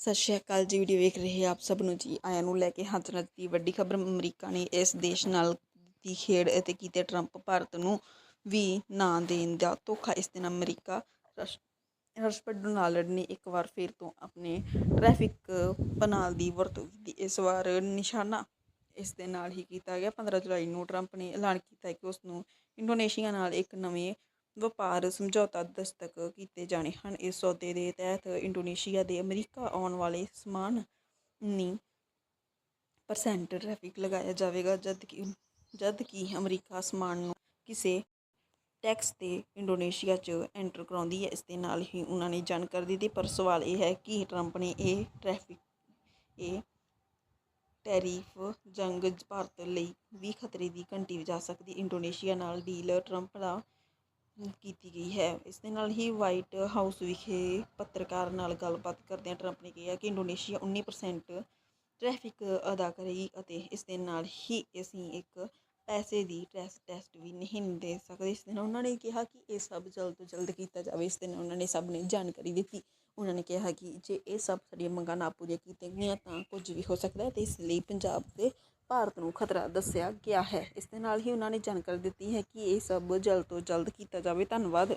ਸਤਿ ਸ਼੍ਰੀ ਅਕਾਲ ਜੀ, ਵੀਡੀਓ ਵੇਖ ਰਹੇ ਆਪ ਸਭ ਨੂੰ ਜੀ। ਆਇਆਂ ਨੂੰ ਲੈ ਕੇ ਹਾਜ਼ਰ ਹਾਂ ਦੀ ਵੱਡੀ ਖਬਰ, ਅਮਰੀਕਾ ਨੇ ਇਸ ਦੇਸ਼ ਨਾਲ ਦੀ ਖੇਡ ਅਤੇ ਕੀਤੇ ਟਰੰਪ ਭਾਰਤ ਨੂੰ ਵੀ ਨਾ ਦੇਣ ਦਾ ਧੋਖਾ। ਇਸ ਦਿਨ ਅਮਰੀਕਾ ਰਸ਼- ਰਾਸ਼ਟਰਪਤੀ ਡੋਨਾਲਡ ਨੇ ਇੱਕ ਵਾਰ ਫਿਰ ਤੋਂ ਆਪਣੇ ਟ੍ਰੈਫਿਕ ਬਨਾਲ ਦੀ ਵਰਤੋਂ ਕੀਤੀ। ਇਸ ਵਾਰ ਨਿਸ਼ਾਨਾ ਇਸ ਦੇ ਨਾਲ ਹੀ ਕੀਤਾ ਗਿਆ। 15 ਜੁਲਾਈ ਨੂੰ ਟਰੰਪ ਨੇ ਐਲਾਨ ਕੀਤਾ ਕਿ ਉਸ ਨੂੰ ਇੰਡੋਨੇਸ਼ੀਆ ਨਾਲ ਇੱਕ ਨਵੇਂ ਵਪਾਰ ਸਮਝੌਤਾ ਦਸਤਕ ਕੀਤੇ ਜਾਣੇ ਹਨ। ਇਸ ਸੌਦੇ ਦੇ ਤਹਿਤ ਇੰਡੋਨੇਸ਼ੀਆ ਦੇ ਅਮਰੀਕਾ ਆਉਣ ਵਾਲੇ ਸਮਾਨ ਨੀ ਪਰਸੈਂਟ ਟ੍ਰੈਫਿਕ ਲਗਾਇਆ ਜਾਵੇਗਾ ਜਦ ਕਿ ਜਦ ਕਿ ਅਮਰੀਕਾ ਸਮਾਨ ਨੂੰ ਕਿਸੇ ਟੈਕਸ ਤੇ ਇੰਡੋਨੇਸ਼ੀਆ 'ਚ ਐਂਟਰ ਕਰਾਉਂਦੀ ਹੈ। ਇਸ ਦੇ ਨਾਲ ਹੀ ਉਹਨਾਂ ਨੇ ਜਾਣਕਾਰੀ ਦਿੱਤੀ, ਪਰ ਸਵਾਲ ਇਹ ਹੈ ਕਿ ਟਰੰਪ ਨੇ ਇਹ ਟ੍ਰੈਫਿਕ ਇਹ ਟੈਰਿਫ ਜੰਗ ਭਾਰਤ ਲਈ ਵੀ ਖਤਰੇ ਦੀ ਘੰਟੀ ਵਜਾ ਸਕਦੀ। ਇੰਡੋਨੇਸ਼ੀਆ ਨਾਲ ਡੀਲ ਟਰੰਪ ਦਾ ਕੀਤੀ ਗਈ ਹੈ। ਇਸ ਦੇ ਨਾਲ ਹੀ ਵਾਈਟ ਹਾਊਸ ਵਿਖੇ ਪੱਤਰਕਾਰ ਨਾਲ ਗੱਲਬਾਤ ਕਰਦਿਆਂ ਟਰੰਪ ਨੇ ਕਿਹਾ ਕਿ ਇੰਡੋਨੇਸ਼ੀਆ 19% ਟ੍ਰੈਫਿਕ ਅਦਾ ਕਰੇਗੀ ਅਤੇ ਇਸ ਦੇ ਨਾਲ ਹੀ ਅਸੀਂ ਇੱਕ ਪੈਸੇ ਦੀ ਟੈਸ ਟੈਸਟ ਵੀ ਨਹੀਂ ਦੇ ਸਕਦੇ। ਇਸ ਦੇ ਨਾਲ ਉਹਨਾਂ ਨੇ ਕਿਹਾ ਕਿ ਇਹ ਸਭ ਜਲਦ ਤੋਂ ਜਲਦ ਕੀਤਾ ਜਾਵੇ। ਇਸ ਦੇ ਨਾਲ ਉਹਨਾਂ ਨੇ ਸਭ ਨੇ ਜਾਣਕਾਰੀ ਦਿੱਤੀ। ਉਹਨਾਂ ਨੇ ਕਿਹਾ ਕਿ ਜੇ ਇਹ ਸਭ ਸਾਡੀਆਂ ਮੰਗਾਂ ਨਾ ਪੂਰੀਆਂ ਕੀਤੀਆਂ ਗਈਆਂ ਤਾਂ ਕੁਝ ਵੀ ਹੋ ਸਕਦਾ ਹੈ ਤੇ ਇਸ ਲਈ ਪੰਜਾਬ ਦੇ ਭਾਰਤ ਨੂੰ ਖਤਰਾ ਦੱਸਿਆ ਗਿਆ ਹੈ। ਇਸ ਦੇ ਨਾਲ ਹੀ ਉਹਨਾਂ ਨੇ ਜਾਣਕਾਰੀ ਦਿੱਤੀ ਹੈ ਕਿ ਇਹ ਸਭ ਜਲਦ ਤੋਂ ਜਲਦ ਕੀਤਾ ਜਾਵੇ। ਧੰਨਵਾਦ।